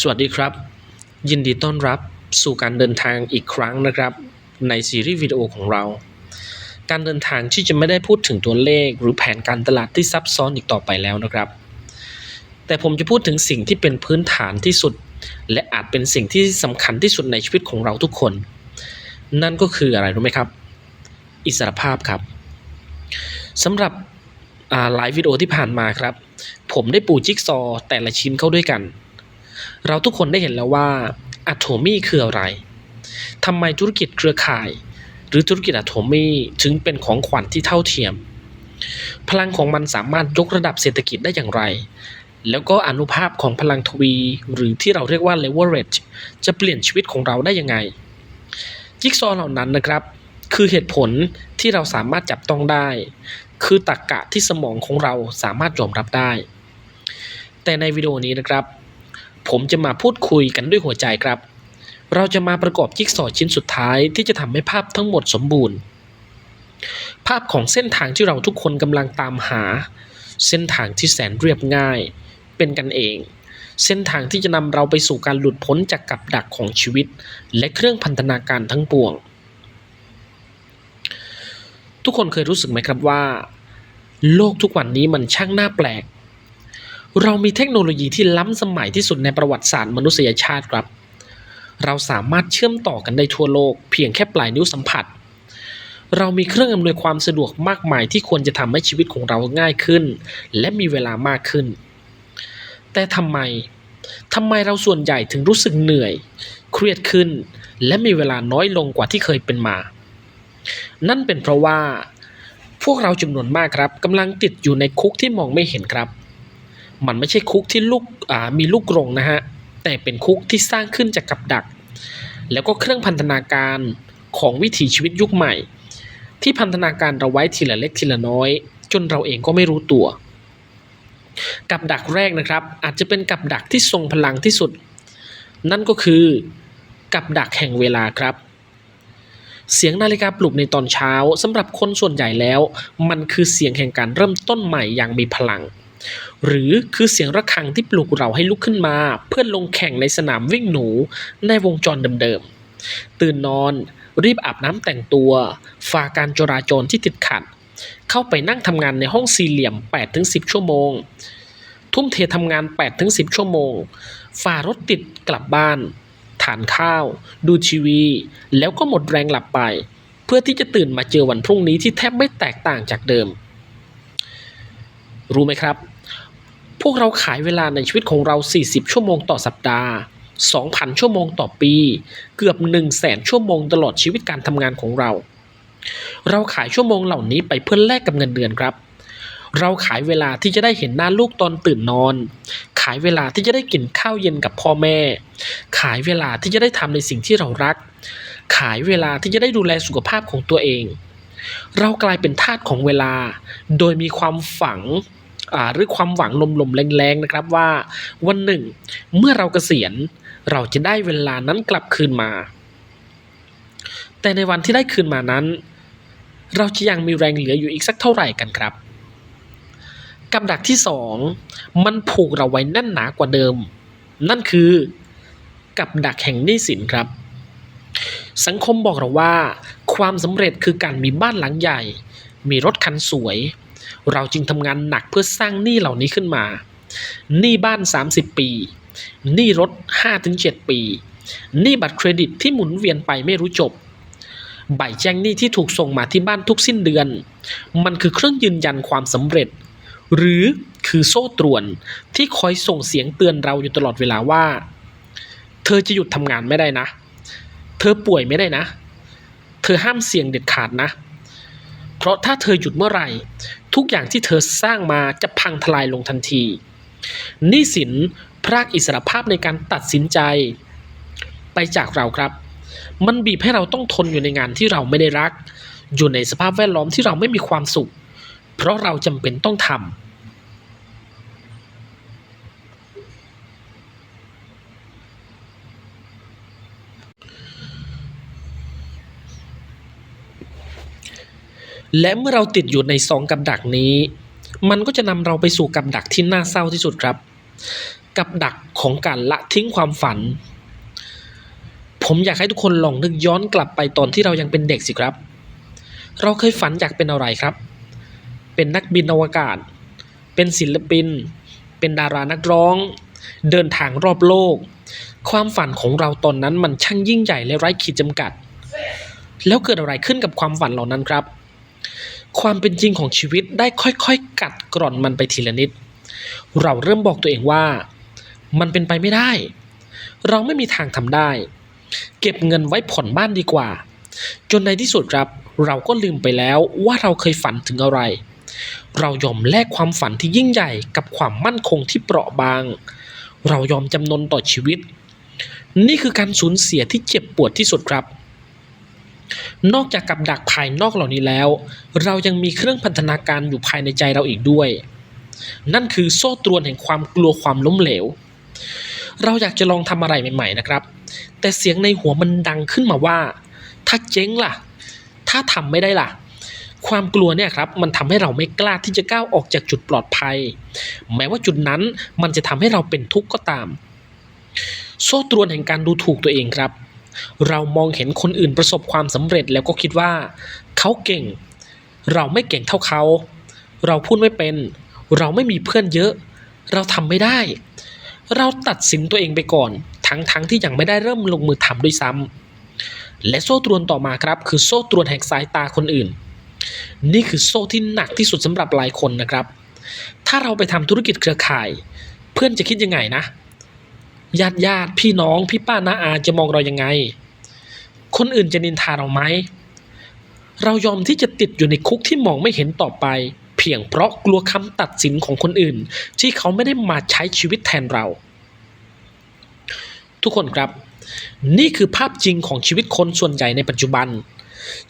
สวัสดีครับ ยินดีต้อนรับสู่การเดินทางอีกครั้งนะครับ ในซีรีส์วิดีโอของเรา การเดินทางที่จะไม่ได้พูดถึงตัวเลข หรือแผนการตลาดที่ซับซ้อนอีกต่อไปแล้วนะครับ แต่ผมจะพูดถึงสิ่งที่เป็นพื้นฐานที่สุด และอาจเป็นสิ่งที่สำคัญที่สุดในชีวิตของเราทุกคน นั่นก็คืออะไรรู้ไหมครับ อิสรภาพครับสำหรับหลายวิดีโอที่ผ่านมาครับ ผมได้ปูจิ๊กซอแต่ละชิ้นเข้าด้วยกัน เราทุกคนได้เห็นแล้วว่าอะโทมี่คืออะไรทำไมธุรกิจเครือข่าย หรือธุรกิจอะโทมี่ถึงเป็นของขวัญที่เท่าเทียม พลังของมันสามารถยกระดับเศรษฐกิจได้อย่างไร แล้วก็อนุภาพของพลังทวี หรือที่เราเรียกว่า leverage จะเปลี่ยนชีวิตของเราได้ยังไงจิ๊กซอว์เหล่านั้นนะครับ คือเหตุผลที่เราสามารถจับต้องได้ คือตรรกกะที่สมองของเราสามารถยอมรับได้ แต่ในวิดีโอนี้นะครับ ผมจะมาพูดคุยกันด้วยหัวใจครับ เราจะมาประกอบจิ๊กซอว์ชิ้นสุดท้ายที่จะทำให้ภาพทั้งหมดสมบูรณ์ ภาพของเส้นทางที่เราทุกคนกำลังตามหา เส้นทางที่แสนเรียบง่าย เป็นกันเอง เส้นทางที่จะนำเราไปสู่การหลุดพ้นจากกับดักของชีวิต และเครื่องพันธนาการทั้งปวง ทุกคนเคยรู้สึกไหมครับว่า โลกทุกวันนี้มันช่างน่าแปลก เรามีเทคโนโลยีที่ล้ำสมัยที่สุดในประวัติศาสตร์มนุษยชาติครับ เราสามารถเชื่อมต่อกันได้ทั่วโลก เพียงแค่ปลายนิ้วสัมผัส เรามีเครื่องอำนวยความสะดวกมากมายที่ควรจะทำให้ชีวิตของเราง่ายขึ้น และมีเวลามากขึ้น แต่ทำไมทำไมเราส่วนใหญ่ถึงรู้สึกเหนื่อย เครียดขึ้น และมีเวลาน้อยลงกว่าที่เคยเป็นมา นั่นเป็นเพราะว่า พวกเราจำนวนมากครับกำลังติดอยู่ในคุกที่มองไม่เห็นครับ มันไม่ใช่คุกที่ลูกมีลูกกรงนะฮะ แต่เป็นคุกที่สร้างขึ้นจากกับดัก แล้วก็เครื่องพันธนาการของวิถีชีวิตยุคใหม่ ที่พันธนาการเราไว้ทีละเล็กทีละน้อย จนเราเองก็ไม่รู้ตัว กับดักแรกนะครับ อาจจะเป็นกับดักที่ทรงพลังที่สุด นั่นก็คือกับดักแห่งเวลาครับเสียงนาฬิกาปลุกในตอนเช้าสำหรับคนส่วนใหญ่แล้ว มันคือเสียงแห่งการเริ่มต้นใหม่อย่างมีพลัง หรือคือเสียงระฆังที่ปลุกเราให้ลุกขึ้นมา เพื่อลงแข่งในสนามวิ่งหนูในวงจรเดิมๆ ตื่นนอนรีบอาบน้ำแต่งตัว ฝ่าการจราจรที่ติดขัด เข้าไปนั่งทำงานในห้องสี่เหลี่ยม 8-10 ชั่วโมง ทุ่มเททำงาน 8-10 ชั่วโมง ฝ่ารถติดกลับบ้าน ทานข้าว ดูทีวี แล้วก็หมดแรงหลับไป เพื่อที่จะตื่นมาเจอวันพรุ่งนี้ที่แทบไม่แตกต่างจากเดิม รู้ไหมครับ พวกเราขายเวลาในชีวิตของเรา 40 ชั่วโมงต่อสัปดาห์ 2,000 ชั่วโมงต่อปี เกือบ 1 0 0 0 0แสนชั่วโมงตลอดชีวิตการทำงานของเรา เราขายชั่วโมงเหล่านี้ไปเพื่อแลกกับเงินเดือนครับ เราขายเวลาที่จะได้เห็นหน้าลูกตอนตื่นนอน ขายเวลาที่จะได้กินข้าวเย็นกับพ่อแม่ ขายเวลาที่จะได้ทำในสิ่งที่เรารัก ขายเวลาที่จะได้ดูแลสุขภาพของตัวเอง เรากลายเป็นทาสของเวลา โดยมีความฝังอ่าหรือความหวังลมๆแรงๆนะครับว่าวันหนึ่ง เมื่อเราเกษียณเราจะได้เวลานั้นกลับคืนมา แต่ในวันที่ได้คืนมานั้น เราจะยังมีแรงเหลืออยู่อีกสักเท่าไหร่กันครับ กับดักที่สองมันผูกเราไว้แน่นหนากว่าเดิม นั่นคือ กับดักแห่งหนี้สินครับ สังคมบอกเราว่า ความสำเร็จคือการมีบ้านหลังใหญ่ มีรถคันสวย เราจึงทำงานหนักเพื่อสร้างหนี้เหล่านี้ขึ้นมา หนี้บ้าน 30 ปี หนี้รถ 5-7 ปี หนี้บัตรเครดิตที่หมุนเวียนไปไม่รู้จบ ใบแจ้งหนี้ที่ถูกส่งมาที่บ้านทุกสิ้นเดือน มันคือเครื่องยืนยันความสำเร็จ หรือคือโซ่ตรวนที่คอยส่งเสียงเตือนเราอยู่ตลอดเวลาว่า เธอจะหยุดทำงานไม่ได้นะ เธอป่วยไม่ได้นะ เธอห้ามเสี่ยงเด็ดขาดนะ เพราะถ้าเธอหยุดเมื่อไหร่ ทุกอย่างที่เธอสร้างมาจะพังทลายลงทันทีหนี้สินพรากอิสรภาพในการตัดสินใจ ไปจากเราครับ มันบีบให้เราต้องทนอยู่ในงานที่เราไม่ได้รัก อยู่ในสภาพแวดล้อมที่เราไม่มีความสุข เพราะเราจำเป็นต้องทำ และเมื่อเราติดอยู่ในสองกับดักนี้ มันก็จะนำเราไปสู่กับดักที่น่าเศร้าที่สุดครับ กับดักของการละทิ้งความฝัน ผมอยากให้ทุกคนลองนึกย้อนกลับไปตอนที่เรายังเป็นเด็กสิครับ เราเคยฝันอยากเป็นอะไรครับ เป็นนักบินอวกาศ เป็นศิลปิน เป็นดารานักร้อง เดินทางรอบโลก ความฝันของเราตอนนั้นมันช่างยิ่งใหญ่และไร้ขีดจำกัด แล้วเกิดอะไรขึ้นกับความฝันเหล่านั้นครับ ความเป็นจริงของชีวิตได้ค่อยๆ กัดกร่อนมันไปทีละนิด เราเริ่มบอกตัวเองว่า มันเป็นไปไม่ได้ เราไม่มีทางทำได้ เก็บเงินไว้ผ่อนบ้านดีกว่า จนในที่สุดครับ เราก็ลืมไปแล้วว่าเราเคยฝันถึงอะไร เรายอมแลกความฝันที่ยิ่งใหญ่กับความมั่นคงที่เปราะบาง เรายอมจำนนต่อชีวิต นี่คือการสูญเสียที่เจ็บปวดที่สุดครับ นอกจากกับดักภายนอกเหล่านี้แล้ว เรายังมีเครื่องพันธนาการอยู่ภายในใจเราอีกด้วย นั่นคือโซ่ตรวนแห่งความกลัวความล้มเหลว เราอยากจะลองทำอะไรใหม่ๆนะครับ แต่เสียงในหัวมันดังขึ้นมาว่า ถ้าเจ๊งล่ะ ถ้าทำไม่ได้ล่ะ ความกลัวเนี่ยครับมันทำให้เราไม่กล้าที่จะก้าวออกจากจุดปลอดภัย แม้ว่าจุดนั้นมันจะทำให้เราเป็นทุกข์ก็ตาม โซ่ตรวนแห่งการดูถูกตัวเองครับ เรามองเห็นคนอื่นประสบความสำเร็จแล้วก็คิดว่า เขาเก่ง เราไม่เก่งเท่าเขา เราพูดไม่เป็น เราไม่มีเพื่อนเยอะ เราทำไม่ได้ เราตัดสินตัวเองไปก่อน ทั้งๆทที่ยังไม่ได้เริ่มลงมือทำด้วยซ้ำและโซ่ตรวนต่อมาครับ คือโซ่ตรวนแห่งสายตาคนอื่น นี่คือโซ่ที่หนักที่สุดสำหรับหลายคนนะครับ ถ้าเราไปทำธุรกิจเครือข่าย เพื่อนจะคิดยังไงนะ ญาติญาติพี่น้องพี่ป้าน้าอาจะมองเรายังไง คนอื่นจะนินทาเราไหมเรายอมที่จะติดอยู่ในคุกที่มองไม่เห็นต่อไป เพียงเพราะกลัวคำตัดสินของคนอื่น ที่เขาไม่ได้มาใช้ชีวิตแทนเรา ทุกคนครับ นี่คือภาพจริงของชีวิตคนส่วนใหญ่ในปัจจุบัน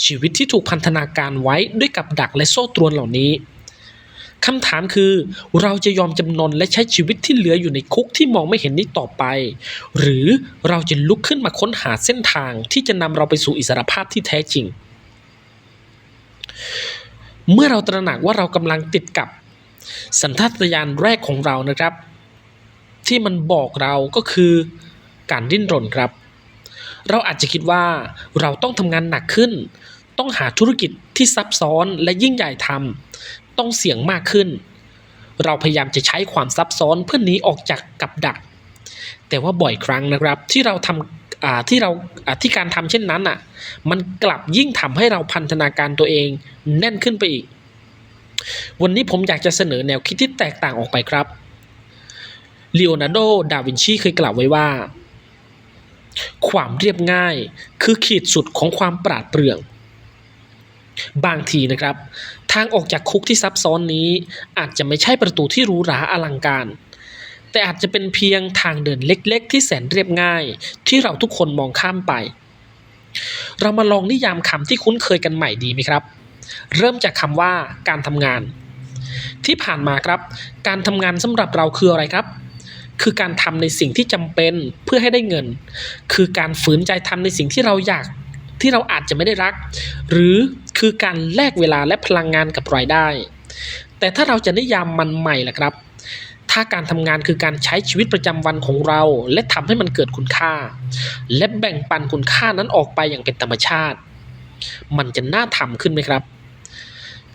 ชีวิตที่ถูกพันธนาการไว้ด้วยกับดักและโซ่ตรวนเหล่านี้ คำถามคือ เราจะยอมจำนนและใช้ชีวิตที่เหลืออยู่ในคุกที่มองไม่เห็นนี้ต่อไป หรือเราจะลุกขึ้นมาค้นหาเส้นทางที่จะนำเราไปสู่อิสรภาพที่แท้จริง เมื่อเราตระหนักว่าเรากำลังติดกับสัญชาตญาณแรกของเรานะครับ ที่มันบอกเราก็คือการดิ้นรนครับ เราอาจจะคิดว่าเราต้องทำงานหนักขึ้น ต้องหาธุรกิจที่ซับซ้อนและยิ่งใหญ่ทำ ต้องเสี่ยงมากขึ้น เราพยายามจะใช้ความซับซ้อนเพื่อหนีออกจากกับดัก แต่ว่าบ่อยครั้งนะครับที่เราทำที่เราอ่าที่การทำเช่นนั้นอะมันกลับยิ่งทำให้เราพันธนาการตัวเองแน่นขึ้นไปอีก วันนี้ผมอยากจะเสนอแนวคิดที่แตกต่างออกไปครับเลโอนาร์โด ดาวินชีเคยกล่าวไว้ว่า ความเรียบง่ายคือขีดสุดของความปราดเปรื่อง บางทีนะครับ ทางออกจากคุกที่ซับซ้อนนี้ อาจจะไม่ใช่ประตูที่หรูหราอลังการ แต่อาจจะเป็นเพียงทางเดินเล็กๆ ที่แสนเรียบง่าย ที่เราทุกคนมองข้ามไป เรามาลองนิยามคำที่คุ้นเคยกันใหม่ดีไหมครับ เริ่มจากคำว่าการทำงาน ที่ผ่านมาครับ การทำงานสำหรับเราคืออะไรครับคือการทำในสิ่งที่จำเป็นเพื่อให้ได้เงิน คือการฝืนใจทำในสิ่งที่เราอยาก ที่เราอาจจะไม่ได้รัก หรือคือการแลกเวลาและพลังงานกับรายได้ แต่ถ้าเราจะนิยามมันใหม่ล่ะครับ ถ้าการทำงานคือการใช้ชีวิตประจำวันของเรา และทำให้มันเกิดคุณค่า และแบ่งปันคุณค่านั้นออกไปอย่างเป็นธรรมชาติ มันจะน่าทำขึ้นไหมครับ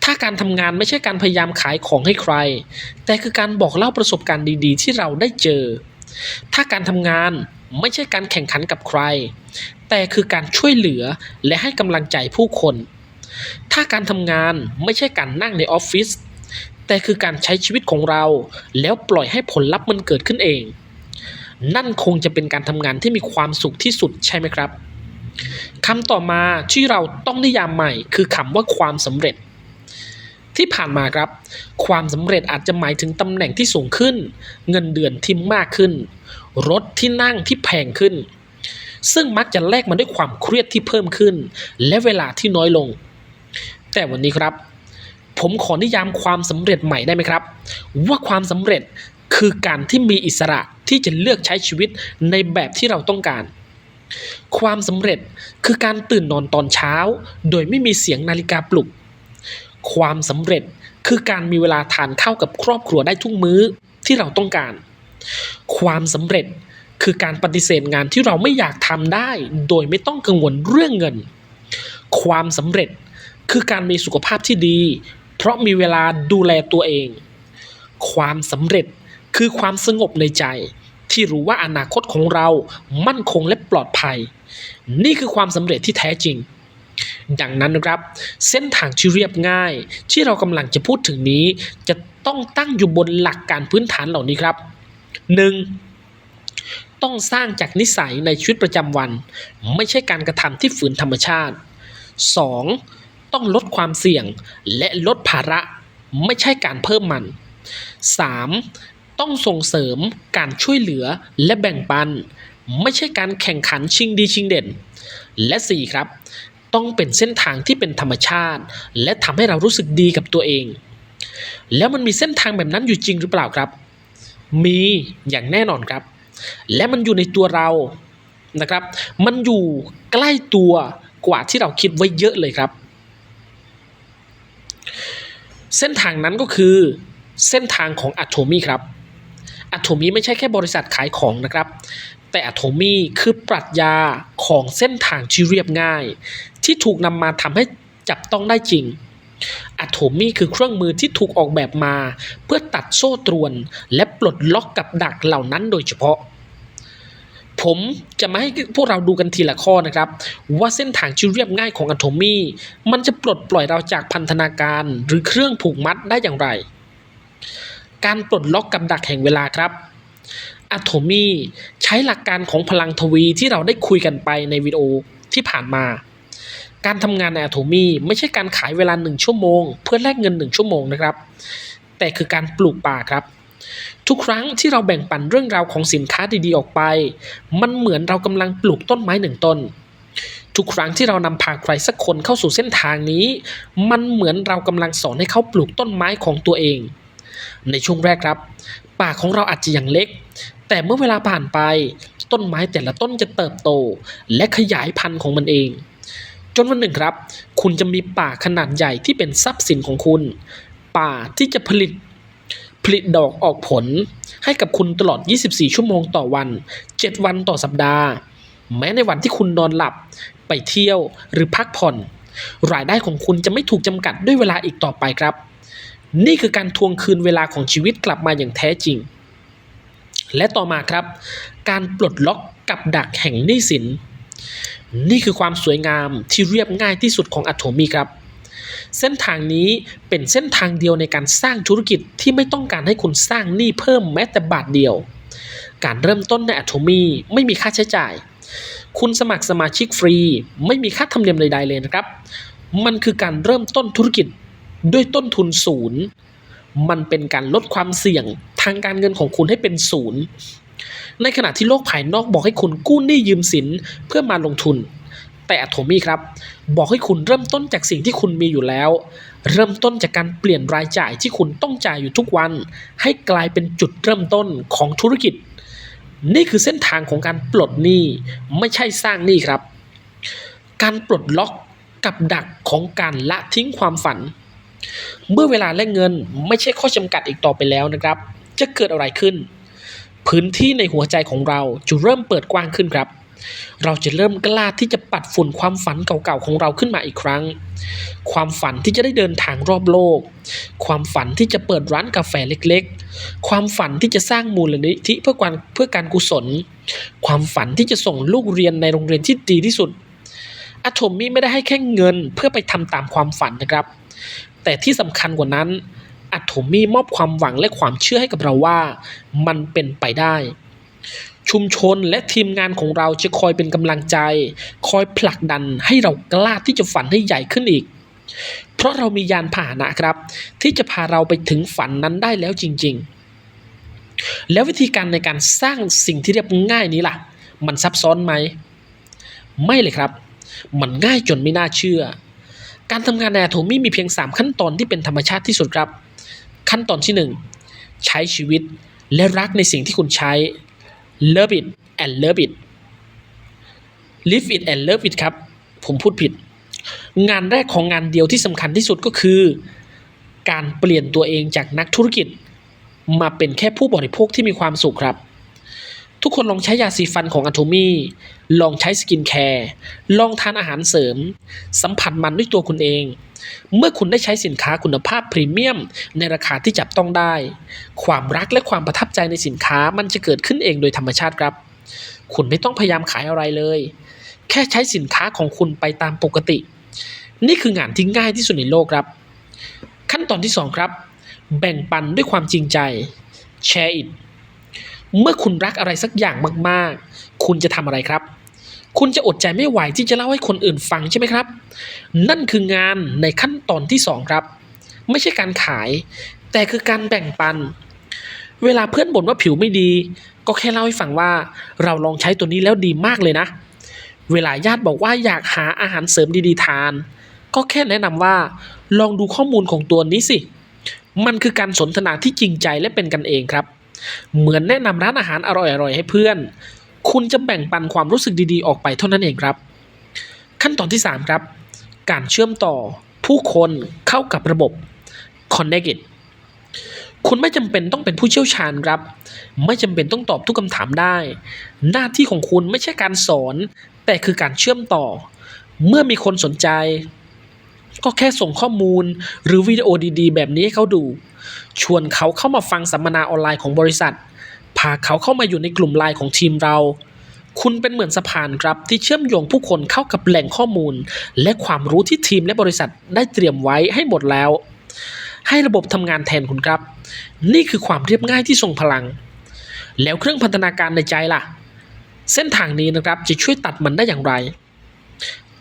ถ้าการทำงานไม่ใช่การพยายามขายของให้ใคร แต่คือการบอกเล่าประสบการณ์ดีๆ ที่เราได้เจอ ถ้าการทำงานไม่ใช่การแข่งขันกับใคร แต่คือการช่วยเหลือและให้กำลังใจผู้คน ถ้าการทำงานไม่ใช่การนั่งในออฟฟิศแต่คือการใช้ชีวิตของเราแล้วปล่อยให้ผลลัพธ์มันเกิดขึ้นเอง นั่นคงจะเป็นการทำงานที่มีความสุขที่สุดใช่ไหมครับคำต่อมาที่เราต้องนิยามใหม่ คือคำว่าความสำเร็จ ที่ผ่านมาครับ ความสำเร็จอาจจะหมายถึงตำแหน่งที่สูงขึ้น เงินเดือนที่มากขึ้น รถที่นั่งที่แพงขึ้น ซึ่งมักจะแลกมาด้วยความเครียดที่เพิ่มขึ้น และเวลาที่น้อยลง แต่วันนี้ครับ ผมขอนิยามความสำเร็จใหม่ได้ไหมครับ ว่าความสำเร็จคือการที่มีอิสระที่จะเลือกใช้ชีวิตในแบบที่เราต้องการ ความสำเร็จคือการตื่นนอนตอนเช้า โดยไม่มีเสียงนาฬิกาปลุก ความสำเร็จคือการมีเวลาทานข้าวกับครอบครัวได้ทุกมื้อที่เราต้องการ ความสำเร็จ คือการปฏิเสธงานที่เราไม่อยากทำได้ โดยไม่ต้องกังวลเรื่องเงิน ความสำเร็จคือการมีสุขภาพที่ดี เพราะมีเวลาดูแลตัวเอง ความสำเร็จคือความสงบในใจ ที่รู้ว่าอนาคตของเรามั่นคงและปลอดภัย นี่คือความสำเร็จที่แท้จริง ดังนั้นนะครับ เส้นทางที่เรียบง่าย ที่เรากำลังจะพูดถึงนี้ จะต้องตั้งอยู่บนหลักการพื้นฐานเหล่านี้ครับ 1. ต้องสร้างจากนิสัยในชีวิตประจำวัน ไม่ใช่การกระทำที่ฝืนธรรมชาติ 2. ต้องลดความเสี่ยงและลดภาระ ไม่ใช่การเพิ่มมัน 3. ต้องส่งเสริมการช่วยเหลือและแบ่งปัน ไม่ใช่การแข่งขันชิงดีชิงเด่น และ 4. ครับ ต้องเป็นเส้นทางที่เป็นธรรมชาติ และทำให้เรารู้สึกดีกับตัวเอง แล้วมันมีเส้นทางแบบนั้นอยู่จริงหรือเปล่าครับ มีอย่างแน่นอนครับ และมันอยู่ในตัวเรานะครับ มันอยู่ใกล้ตัวกว่าที่เราคิดไว้เยอะเลยครับ เส้นทางนั้นก็คือเส้นทางของอะโ o มีครับอะโ o มีไม่ใช่แค่บริษัทขายของนะครับ แต่อะโ o มีคือปรัชญาของเส้นทางที่เรียบง่าย ที่ถูกนำมาทำให้จับต้องได้จริงอะโ o มีคือเครื่องมือที่ถูกออกแบบมา เพื่อตัดโซ่ตรวน และปลดล็อกกับดักเหล่านั้นโดยเฉพาะ ผมจะมาให้พวกเราดูกันทีละข้อนะครับ ว่าเส้นทางที่เรียบง่ายของอะโ o มีมันจะปลดปล่อยเราจากพันธนาการหรือเครื่องผูกมัดได้อย่างไร การปลดล็อกกับดักแห่งเวลาครับอะโ o มีใช้หลักการของพลังทวีที่เราได้คุยกันไปในวิดีโอที่ผ่านมา การทำงานในอะโ o มีไม่ใช่การขายเวลาหนึ่งชั่วโมง เพื่อแลกเงินหนึ่งชั่วโมงนะครับ แต่คือการปลูกป่าครับ ทุกครั้งที่เราแบ่งปันเรื่องราวของสินค้าดีๆออกไป มันเหมือนเรากำลังปลูกต้นไม้หนึ่งต้น ทุกครั้งที่เรานำพาใครสักคนเข้าสู่เส้นทางนี้ มันเหมือนเรากำลังสอนให้เขาปลูกต้นไม้ของตัวเอง ในช่วงแรกครับป่าของเราอาจจะยังเล็ก แต่เมื่อเวลาผ่านไป ต้นไม้แต่ละต้นจะเติบโต และขยายพันธุ์ของมันเองจนวันหนึ่งครับ คุณจะมีป่าขนาดใหญ่ที่เป็นทรัพย์สินของคุณ ป่าที่จะผลิต ผลิตดอกออกผลให้กับคุณตลอด 24 ชั่วโมงต่อวัน 7 วันต่อสัปดาห์ แม้ในวันที่คุณนอนหลับ ไปเที่ยวหรือพักผ่อน รายได้ของคุณจะไม่ถูกจำกัดด้วยเวลาอีกต่อไปครับ นี่คือการทวงคืนเวลาของชีวิตกลับมาอย่างแท้จริง และต่อมาครับ การปลดล็อกกับดักแห่งหนี้สิน นี่คือความสวยงามที่เรียบง่ายที่สุดของอะโ o มีครับ เส้นทางนี้เป็นเส้นทางเดียวในการสร้างธุรกิจที่ไม่ต้องการให้คุณสร้างหนี้เพิ่มแม้แต่บาทเดียว การเริ่มต้นในอะโ o มีไม่มีค่าใช้จ่าย คุณสมัครสมาชิกฟรี ไม่มีค่าธรรมเนียมใดๆเลยนะครับ มันคือการเริ่มต้นธุรกิจด้วยต้นทุนศูนย์ มันเป็นการลดความเสี่ยงทางการเงินของคุณให้เป็นศูนย์ ในขณะที่โลกภายนอกบอกให้คุณกู้หนี้ยืมสินเพื่อมาลงทุน แต่อะโ o มีครับ บอกให้คุณเริ่มต้นจากสิ่งที่คุณมีอยู่แล้ว เริ่มต้นจากการเปลี่ยนรายจ่ายที่คุณต้องจ่ายอยู่ทุกวัน ให้กลายเป็นจุดเริ่มต้นของธุรกิจ นี่คือเส้นทางของการปลดหนี้ไม่ใช่สร้างหนี้ครับ การปลดล็อกกับดักของการละทิ้งความฝัน เมื่อเวลาและเงินไม่ใช่ข้อจำกัดอีกต่อไปแล้วนะครับ จะเกิดอะไรขึ้น พื้นที่ในหัวใจของเราจะเริ่มเปิดกว้างขึ้นครับ เราจะเริ่มกล้าที่จะปัดฝุ่นความฝันเก่าๆของเราขึ้นมาอีกครั้ง ความฝันที่จะได้เดินทางรอบโลก ความฝันที่จะเปิดร้านกาแฟเล็กๆ ความฝันที่จะสร้างมูลนิธิเพื่อการเพื่อการกุศล ความฝันที่จะส่งลูกเรียนในโรงเรียนที่ดีที่สุดอะโ o มีไม่ได้ให้แค่เงินเพื่อไปทำตามความฝันนะครับ แต่ที่สำคัญกว่านั้นอะโ o มีมอบความหวังและความเชื่อให้กับเราว่า มันเป็นไปได้ ชุมชนและทีมงานของเราจะคอยเป็นกำลังใจ คอยผลักดันให้เรากล้าที่จะฝันให้ใหญ่ขึ้นอีก เพราะเรามียานพาหนะครับ ที่จะพาเราไปถึงฝันนั้นได้แล้วจริง ๆ แล้ววิธีการในการสร้างสิ่งที่เรียบง่ายนี้ล่ะ มันซับซ้อนไหม ไม่เลยครับ มันง่ายจนไม่น่าเชื่อ การทำงานในอะโ o มีมีเพียง 3 ขั้นตอนที่เป็นธรรมชาติที่สุดครับ ขั้นตอนที่ 1 ใช้ชีวิตและรักในสิ่งที่คุณใช้ love it and love it live it and love it ครับ ผมพูดผิด งานแรกของงานเดียวที่สำคัญที่สุดก็คือ การเปลี่ยนตัวเองจากนักธุรกิจ มาเป็นแค่ผู้บริโภคที่มีความสุขครับ ทุกคนลองใช้ยาสีฟันของอะโ o มี่ลองใช้สกินแคร์ ลองทานอาหารเสริม สัมผัสมันด้วยตัวคุณเอง เมื่อคุณได้ใช้สินค้าคุณภาพพรีเมียม ในราคาที่จับต้องได้ ความรักและความประทับใจในสินค้ามันจะเกิดขึ้นเองโดยธรรมชาติครับ คุณไม่ต้องพยายามขายอะไรเลย แค่ใช้สินค้าของคุณไปตามปกติ นี่คืองานที่ง่ายที่สุดในโลกครับ ขั้นตอนที่ 2 ครับ แบ่งปันด้วยความจริงใจแชร์อิ t เมื่อคุณรักอะไรสักอย่างมากๆ คุณจะทำอะไรครับ คุณจะอดใจไม่ไหวที่จะเล่าให้คนอื่นฟังใช่ไหมครับ นั่นคืองานในขั้นตอนที่ 2 ครับ ไม่ใช่การขาย แต่คือการแบ่งปัน เวลาเพื่อนบ่นว่าผิวไม่ดี ก็แค่เล่าให้ฟังว่า เราลองใช้ตัวนี้แล้วดีมากเลยนะ เวลาญาติบอกว่าอยากหาอาหารเสริมดีๆทาน ก็แค่แนะนำว่า ลองดูข้อมูลของตัวนี้สิ มันคือการสนทนาที่จริงใจและเป็นกันเองครับ เหมือนแนะนำร้านอาหารอร่อยๆให้เพื่อน คุณจะแบ่งปันความรู้สึกดีๆ ออกไปเท่านั้นเองครับ ขั้นตอนที่ 3 ครับ การเชื่อมต่อผู้คนเข้ากับระบบ Connect it คุณไม่จำเป็นต้องเป็นผู้เชี่ยวชาญครับ ไม่จำเป็นต้องตอบทุกคำถามได้ หน้าที่ของคุณไม่ใช่การสอน แต่คือการเชื่อมต่อ เมื่อมีคนสนใจ ก็แค่ส่งข้อมูล หรือวิดีโอดีๆ แบบนี้ให้เขาดู ชวนเขาเข้ามาฟังสัมมนาออนไลน์ของบริษัท พาเขาเข้ามาอยู่ในกลุ่มไลน์ของทีมเรา คุณเป็นเหมือนสะพานครับที่เชื่อมโยงผู้คนเข้ากับแหล่งข้อมูล และความรู้ที่ทีมและบริษัทได้เตรียมไว้ให้หมดแล้ว ให้ระบบทำงานแทนคุณครับ นี่คือความเรียบง่ายที่ทรงพลัง แล้วเครื่องพันธนาการในใจล่ะ เส้นทางนี้นะครับจะช่วยตัดมันได้อย่างไร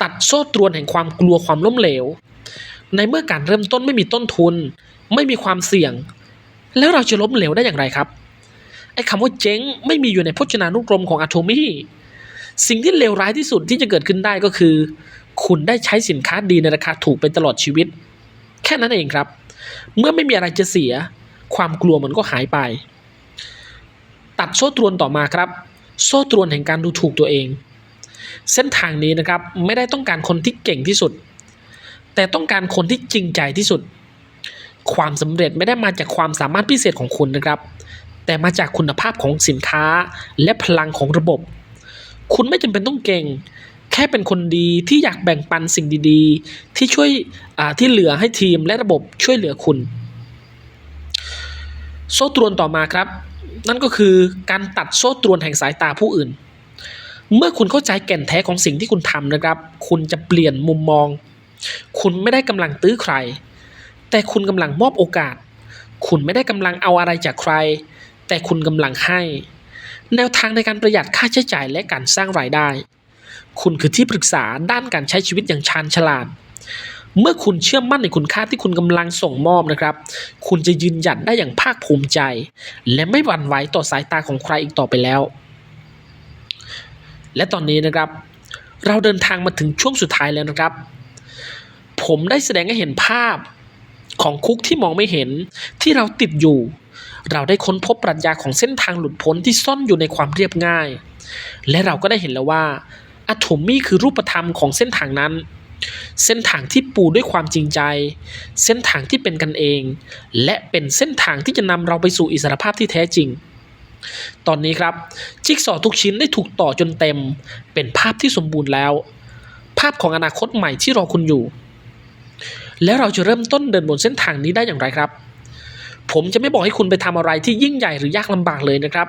ตัดโซ่ตรวนแห่งความกลัวความล้มเหลว ในเมื่อการเริ่มต้นไม่มีต้นทุน ไม่มีความเสี่ยง แล้วเราจะล้มเหลวได้อย่างไรครับ ไอ้คำว่าเจ๊งไม่มีอยู่ในพจนานุกรมของอะโ o มี่สิ่งที่เลวร้ายที่สุดที่จะเกิดขึ้นได้ก็คือ คุณได้ใช้สินค้าดีในราคาถูกไปตลอดชีวิต แค่นั้นเองครับ เมื่อไม่มีอะไรจะเสีย ความกลัวมันก็หายไป ตัดโซ่ตรวนต่อมาครับ โซ่ตรวนแห่งการดูถูกตัวเอง เส้นทางนี้นะครับไม่ได้ต้องการคนที่เก่งที่สุด แต่ต้องการคนที่จริงใจที่สุด ความสำเร็จไม่ได้มาจากความสามารถพิเศษของคุณนะครับ แต่มาจากคุณภาพของสินค้าและพลังของระบบ คุณไม่จำเป็นต้องเก่ง แค่เป็นคนดีที่อยากแบ่งปันสิ่งดีๆ ที่ช่วยที่เหลือให้ทีมและระบบช่วยเหลือคุณ โซ่ตรวนต่อมาครับ นั่นก็คือการตัดโซ่ตรวนแห่งสายตาผู้อื่น เมื่อคุณเข้าใจแก่นแท้ของสิ่งที่คุณทำนะครับ คุณจะเปลี่ยนมุมมอง คุณไม่ได้กำลังตื้อใคร แต่คุณกำลังมอบโอกาสคุณไม่ได้กำลังเอาอะไรจากใคร แต่คุณกำลังให้ แนวทางในการประหยัดค่าใช้จ่ายและการสร้างรายได้ คุณคือที่ปรึกษาด้านการใช้ชีวิตอย่างชาญฉลาด เมื่อคุณเชื่อมั่นในคุณค่าที่คุณกำลังส่งมอบนะครับ คุณจะยืนหยัดได้อย่างภาคภูมิใจ และไม่หวั่นไหวต่อสายตาของใครอีกต่อไปแล้ว และตอนนี้นะครับ เราเดินทางมาถึงช่วงสุดท้ายแล้วนะครับ ผมได้แสดงให้เห็นภาพของคุกที่มองไม่เห็นที่เราติดอยู่ เราได้ค้นพบปรัชญาของเส้นทางหลุดพ้นที่ซ่อนอยู่ในความเรียบง่าย และเราก็ได้เห็นแล้วว่าอะโ o มี่คือรูปธรรมของเส้นทางนั้น เส้นทางที่ปูด้วยความจริงใจ เส้นทางที่เป็นกันเอง และเป็นเส้นทางที่จะนำเราไปสู่อิสรภาพที่แท้จริง ตอนนี้ครับจิ๊กซอว์ทุกชิ้นได้ถูกต่อจนเต็ม เป็นภาพที่สมบูรณ์แล้ว ภาพของอนาคตใหม่ที่รอคุณอยู่ แล้วเราจะเริ่มต้นเดินบนเส้นทางนี้ได้อย่างไรครับ ผมจะไม่บอกให้คุณไปทำอะไรที่ยิ่งใหญ่หรือยากลำบากเลยนะครับ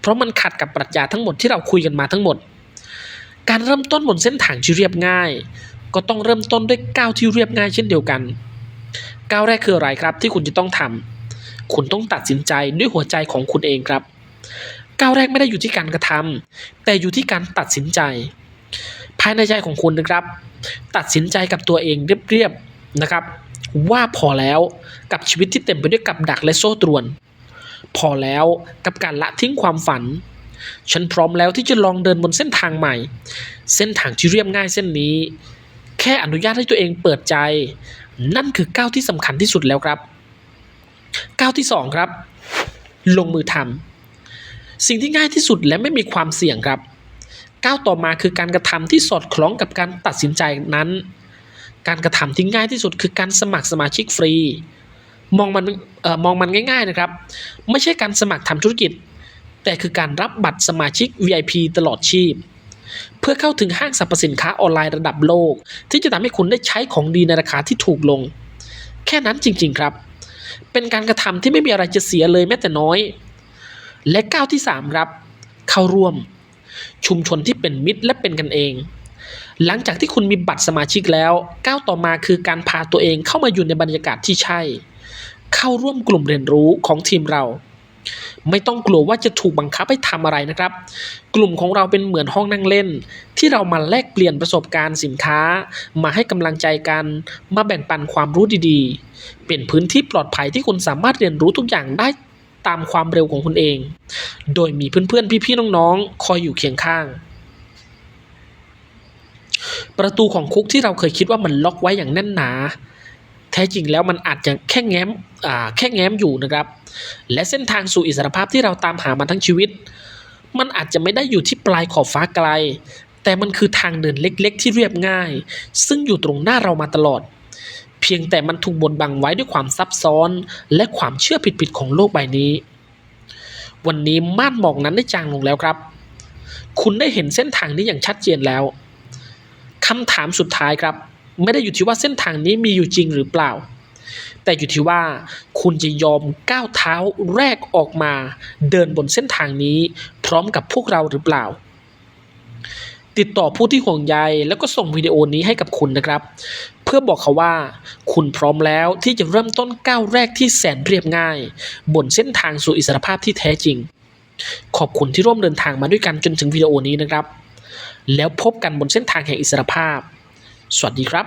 เพราะมันขัดกับปรัชญาทั้งหมดที่เราคุยกันมาทั้งหมด การเริ่มต้นบนเส้นทางที่เรียบง่าย ก็ต้องเริ่มต้นด้วยก้าวที่เรียบง่ายเช่นเดียวกัน ก้าวแรกคืออะไรครับที่คุณจะต้องทำคุณต้องตัดสินใจด้วยหัวใจของคุณเองครับ ก้าวแรกไม่ได้อยู่ที่การกระทำแต่อยู่ที่การตัดสินใจ ภายในใจของคุณนะครับ ตัดสินใจกับตัวเองเรียบๆนะครับ ว่าพอแล้วกับชีวิตที่เต็มไปด้วยกับดักและโซ่ตรวน พอแล้วกับการละทิ้งความฝัน ฉันพร้อมแล้วที่จะลองเดินบนเส้นทางใหม่ เส้นทางที่เรียบง่ายเส้นนี้ แค่อนุญาตให้ตัวเองเปิดใจ นั่นคือก้าวที่สำคัญที่สุดแล้วครับก้าวที่สองครับ ลงมือทำสิ่งที่ง่ายที่สุดและไม่มีความเสี่ยงครับก้าวต่อมาคือการกระทำที่สอดคล้องกับการตัดสินใจนั้น การกระทำที่ง่ายที่สุดคือการสมัครสมาชิกฟรี มองมันออมองมันง่าย ๆนะครับ ไม่ใช่การสมัครทำธุรกิจ แต่คือการรับบัตรสมาชิก VIP ตลอดชีพ เพื่อเข้าถึงห้างสรรพสินค้าออนไลน์ระดับโลก ที่จะทำให้คุณได้ใช้ของดีในราคาที่ถูกลง แค่นั้นจริง ๆครับ เป็นการกระทำที่ไม่มีอะไรจะเสียเลยแม้แต่น้อย และก้าวที่3ครับเข้าร่วม ชุมชนที่เป็นมิตรและเป็นกันเอง หลังจากที่คุณมีบัตรสมาชิกแล้ว ก้าวต่อมาคือการพาตัวเองเข้ามาอยู่ในบรรยากาศที่ใช่ เข้าร่วมกลุ่มเรียนรู้ของทีมเรา ไม่ต้องกลัวว่าจะถูกบังคับให้ทำอะไรนะครับ กลุ่มของเราเป็นเหมือนห้องนั่งเล่น ที่เรามาแลกเปลี่ยนประสบการณ์สินค้า มาให้กำลังใจกัน มาแบ่งปันความรู้ดีๆ เป็นพื้นที่ปลอดภัยที่คุณสามารถเรียนรู้ทุกอย่างได้ตามความเร็วของคุณเอง โดยมีเพื่อนๆ พี่ๆ น้องๆ คอยอยู่เคียงข้าง ประตูของคุกที่เราเคยคิดว่ามันล็อกไว้อย่างแน่นหนา แท้จริงแล้วมันอาจจะแค่แง้มแค่แง้มอยู่นะครับ และเส้นทางสู่อิสรภาพที่เราตามหามาทั้งชีวิต มันอาจจะไม่ได้อยู่ที่ปลายขอบฟ้าไกล แต่มันคือทางเดินเล็กๆ ที่เรียบง่าย ซึ่งอยู่ตรงหน้าเรามาตลอด เพียงแต่มันถูกบดบังไว้ด้วยความซับซ้อน และความเชื่อผิดๆของโลกใบนี้ วันนี้ม่านหมอกนั้นได้จางลงแล้วครับ คุณได้เห็นเส้นทางนี้อย่างชัดเจนแล้ว คำถามสุดท้ายครับ ไม่ได้อยู่ที่ว่าเส้นทางนี้มีอยู่จริงหรือเปล่า แต่อยู่ที่ว่าคุณจะยอมก้าวเท้าแรกออกมา เดินบนเส้นทางนี้พร้อมกับพวกเราหรือเปล่า ติดต่อผู้ที่ห่วงใยแล้วก็ส่งวิดีโอนี้ให้กับคุณนะครับ เพื่อบอกเขาว่า คุณพร้อมแล้วที่จะเริ่มต้นก้าวแรกที่แสนเรียบง่าย บนเส้นทางสู่อิสรภาพที่แท้จริง ขอบคุณที่ร่วมเดินทางมาด้วยกันจนถึงวิดีโอนี้นะครับ แล้วพบกันบนเส้นทางแห่งอิสรภาพ สวัสดีครับ